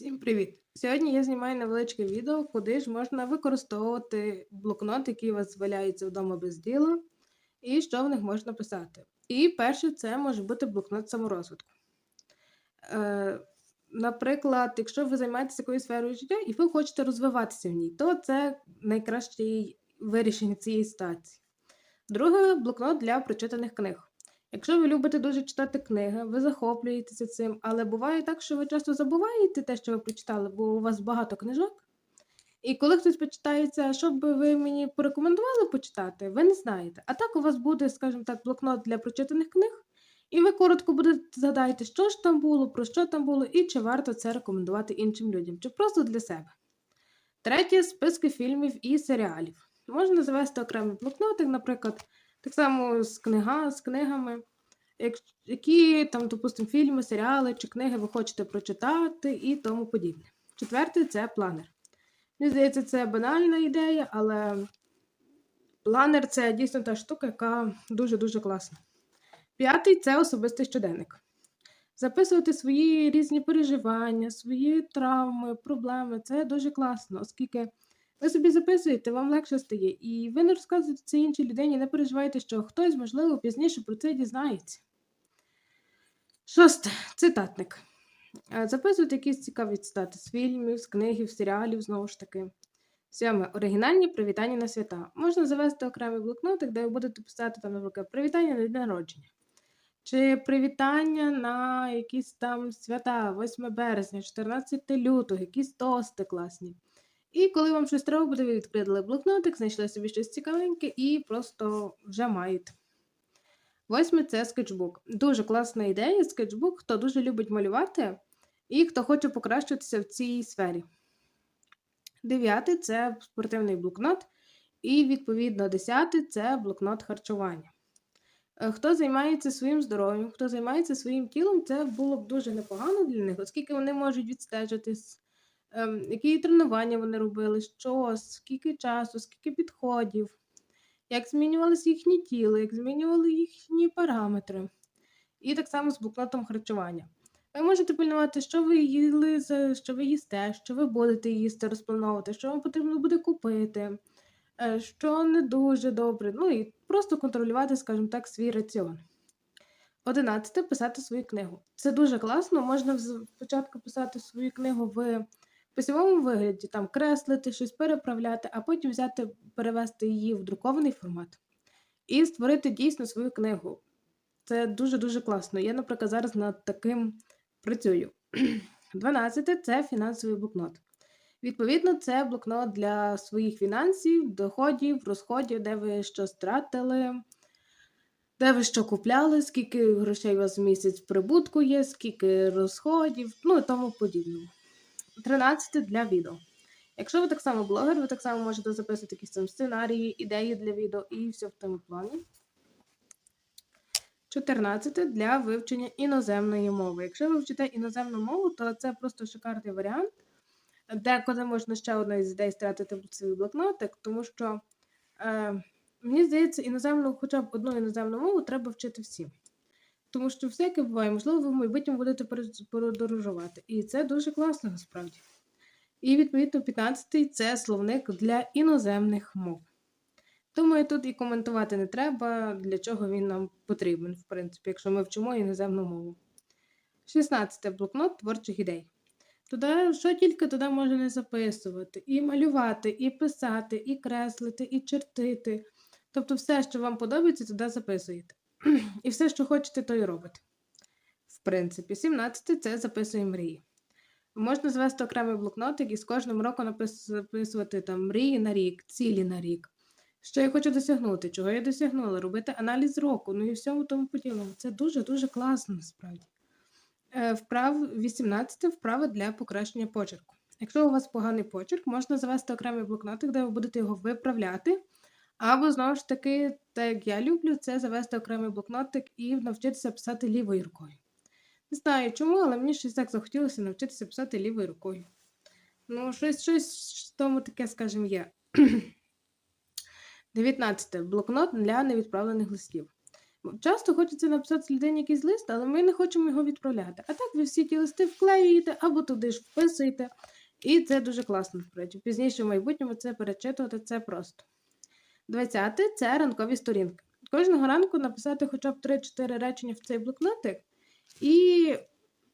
Всім привіт! Сьогодні я знімаю невеличке відео, куди ж можна використовувати блокнот, який у вас валяється вдома без діла, і що в них можна писати. І перше, це може бути блокнот саморозвитку. Е, наприклад, якщо ви займаєтеся якоюсь сферою життя і ви хочете розвиватися в ній, то це найкраще вирішення цієї ситуації. Друге блокнот для прочитаних книг. Якщо ви любите дуже читати книги, ви захоплюєтеся цим, але буває так, що ви часто забуваєте те, що ви прочитали, бо у вас багато книжок. І коли хтось почитається, що би ви мені порекомендували почитати, ви не знаєте. А так у вас буде, скажімо так, блокнот для прочитаних книг, і ви коротко будете згадати, що ж там було, про що там було, і чи варто це рекомендувати іншим людям, чи просто для себе. Третє списки фільмів і серіалів. Можна завести окремий блокнотик, наприклад. Так само з книга, з книгами, які там, допустимо, фільми, серіали чи книги ви хочете прочитати і тому подібне. Четвертий це планер. Мені здається, це банальна ідея, але планер це дійсно та штука, яка дуже-дуже класна. П'ятий це особистий щоденник. Записувати свої різні переживання, свої травми, проблеми це дуже класно, оскільки. Ви собі записуєте, вам легше стає, і ви не розказуєте це іншій людині, не переживайте, що хтось, можливо, пізніше про це дізнається. Шосте цитатник. Е, записуйте якісь цікаві цитати з фільмів, з книгів, серіалів, знову ж таки. Сьоме. Оригінальні привітання на свята. Можна завести окремий блокнотик, де ви будете писати, там, наприклад, привітання на день народження. Чи привітання на якісь там свята, 8 березня, 14 лютого, якісь тости класні. І коли вам щось треба буде, ви відкрили блокнотик, знайшли собі щось цікавеньке і просто вже маєте. Восьме це скетчбук. Дуже класна ідея. Скетчбук, хто дуже любить малювати і хто хоче покращитися в цій сфері. Дев'ятий це спортивний блокнот. І, відповідно, десятий це блокнот харчування. Е, хто займається своїм здоров'ям, хто займається своїм тілом, це було б дуже непогано для них, оскільки вони можуть відстежитись які тренування вони робили, що, скільки часу, скільки підходів, як змінювалися їхні тіло, як змінювали їхні параметри. І так само з блокнотом харчування. Ви можете пильнувати, що ви їли, що ви їсте, що ви будете їсти, розплановувати, що вам потрібно буде купити, е, що не дуже добре. Ну і просто контролювати, скажімо так, свій раціон. Одинадцяте писати свою книгу. Це дуже класно. Можна спочатку писати свою книгу в письмовому вигляді там креслити, щось переправляти, а потім взяти, перевести її в друкований формат і створити дійсно свою книгу. Це дуже-дуже класно. Я, наприклад, зараз над таким працюю. 12 це фінансовий блокнот. Відповідно, це блокнот для своїх фінансів, доходів, розходів, де ви що стратили, де ви що купляли, скільки грошей у вас в місяць прибутку є, скільки розходів, ну і тому подібному. 13 для відео. Якщо ви так само блогер, ви так само можете записувати якісь там сценарії, ідеї для відео і все в тому плані. 14 для вивчення іноземної мови. Якщо ви вчите іноземну мову, то це просто шикарний варіант, де коли можна ще одну із ідей стратити в свій блокнотик, тому що, е, мені здається, іноземну, хоча б одну іноземну мову треба вчити всім. Тому що всяке буває, можливо, ви в майбутньому будете подорожувати. І це дуже класно насправді. І, відповідно, 15-й це словник для іноземних мов. Думаю, тут і коментувати не треба, для чого він нам потрібен, в принципі, якщо ми вчимо іноземну мову. 16 блокнот творчих ідей. Туди, що тільки туди можна не записувати, і малювати, і писати, і креслити, і чертити. Тобто, все, що вам подобається, туди записуєте. І все, що хочете, то і робите. В принципі, 17 це записує мрії. Можна звести окремий блокнотик і з кожним роком записувати там мрії на рік, цілі на рік. Що я хочу досягнути, чого я досягнула, робити аналіз року, ну і всьому тому подібному. Це дуже-дуже класно насправді. Е, вправ 18 вправи для покращення почерку. Якщо у вас поганий почерк, можна завести окремий блокнотик, де ви будете його виправляти. Або, знову ж таки, так як я люблю, це завести окремий блокнотик і навчитися писати лівою рукою. Не знаю чому, але мені щось так захотілося навчитися писати лівою рукою. Ну, щось щось в тому таке, скажімо, є. 19. Блокнот для невідправлених листів. Часто хочеться написати людині якийсь лист, але ми не хочемо його відправляти. А так ви всі ті листи вклеюєте або туди ж вписуєте. І це дуже класно. Пізніше в майбутньому це перечитувати це просто. 20 це ранкові сторінки. Кожного ранку написати хоча б 3-4 речення в цей блокнотик, і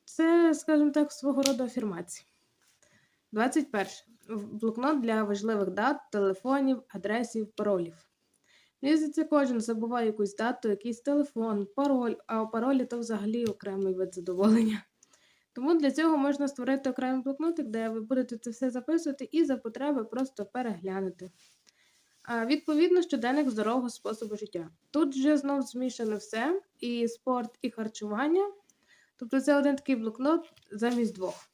це, скажімо так, свого роду афірмація. 21. Блокнот для важливих дат, телефонів, адресів, паролів. Здається, кожен забуває якусь дату, якийсь телефон, пароль, а паролі то взагалі окремий вид задоволення. Тому для цього можна створити окремий блокнотик, де ви будете це все записувати і за потреби просто переглянути. Відповідно, щоденник здорового способу життя. Тут вже знов змішане все: і спорт, і харчування. Тобто це один такий блокнот замість двох.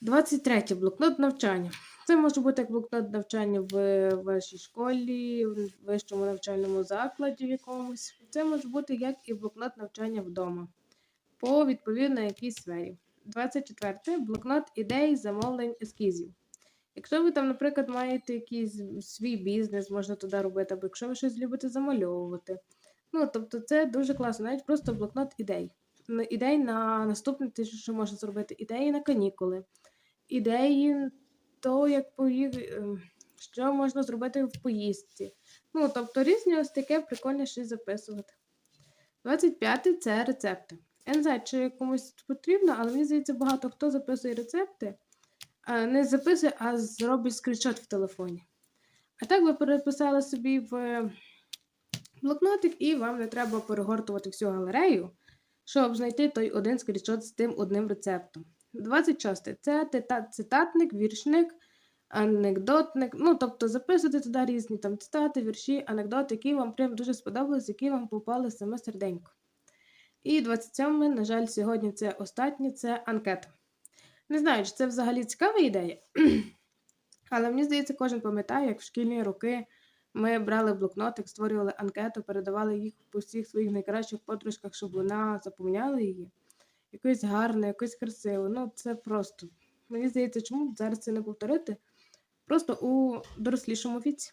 23. Блокнот навчання. Це може бути як блокнот навчання в вашій школі, в вищому навчальному закладі якомусь. Це може бути як і блокнот навчання вдома по відповідно якійсь сфері. 24. Блокнот ідей, замовлень, ескізів. Якщо ви там, наприклад, маєте якийсь свій бізнес, можна туди робити, або якщо ви щось любите замальовувати. Ну, тобто, це дуже класно, навіть просто блокнот ідей. Ідей на наступне тиждень, що можна зробити, ідеї на канікули, ідеї того, як поїх... ем, що можна зробити в поїздці. Ну, тобто різні ось таке прикольне щось записувати. 25 це рецепти. Я не знаю, чи комусь потрібно, але мені здається, багато хто записує рецепти. Не записує, а зробить скріншот в телефоні. А так ви переписали собі в блокнотик, і вам не треба перегортувати всю галерею, щоб знайти той один скріншот з тим одним рецептом. 26. Це цитатник, віршник, анекдотник. Ну, тобто записувати туди різні там цитати, вірші, анекдоти, які вам прям дуже сподобались, які вам попали саме серденько. І 27, на жаль, сьогодні це останнє це анкета. Не знаю, чи це взагалі цікава ідея, але мені здається, кожен пам'ятає, як в шкільні роки ми брали блокнотик, створювали анкету, передавали їх по всіх своїх найкращих подружках, щоб вона запам'ятала її. Якось гарне, якось красиво. Ну, це просто. Мені здається, чому зараз це не повторити? Просто у дорослішому віці.